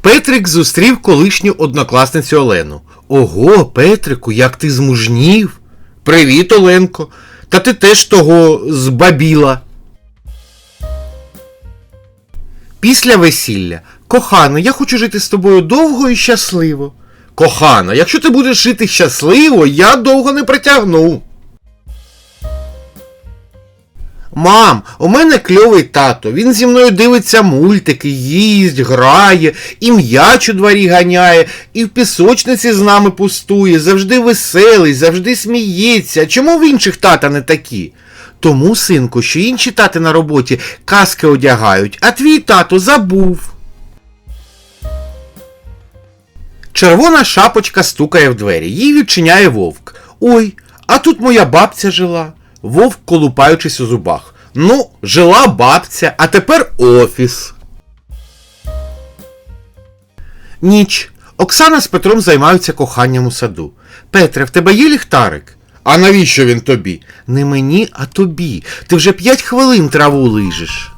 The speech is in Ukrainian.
Петрик зустрів колишню однокласницю Олену. Ого, Петрику, як ти змужнів. Привіт, Оленко. Та ти теж того збабіла. Після весілля. Кохана, я хочу жити з тобою довго і щасливо. Кохана, якщо ти будеш жити щасливо, я довго не притягну. Мам, у мене кльовий тато. Він зі мною дивиться мультики, їсть, грає, і м'яч у дворі ганяє, і в пісочниці з нами пустує, завжди веселий, завжди сміється. Чому в інших тата не такі? Тому, синку, що інші тати на роботі каски одягають, а твій тато забув. Червона шапочка стукає в двері, їй відчиняє вовк. Ой, а тут моя бабця жила. Вовк колупаючись у зубах. Ну, жила бабця, а тепер офіс. Ніч. Оксана з Петром займаються коханням у саду. Петре, в тебе є ліхтарик? А навіщо він тобі? Не мені, а тобі. Ти вже п'ять хвилин траву лижеш.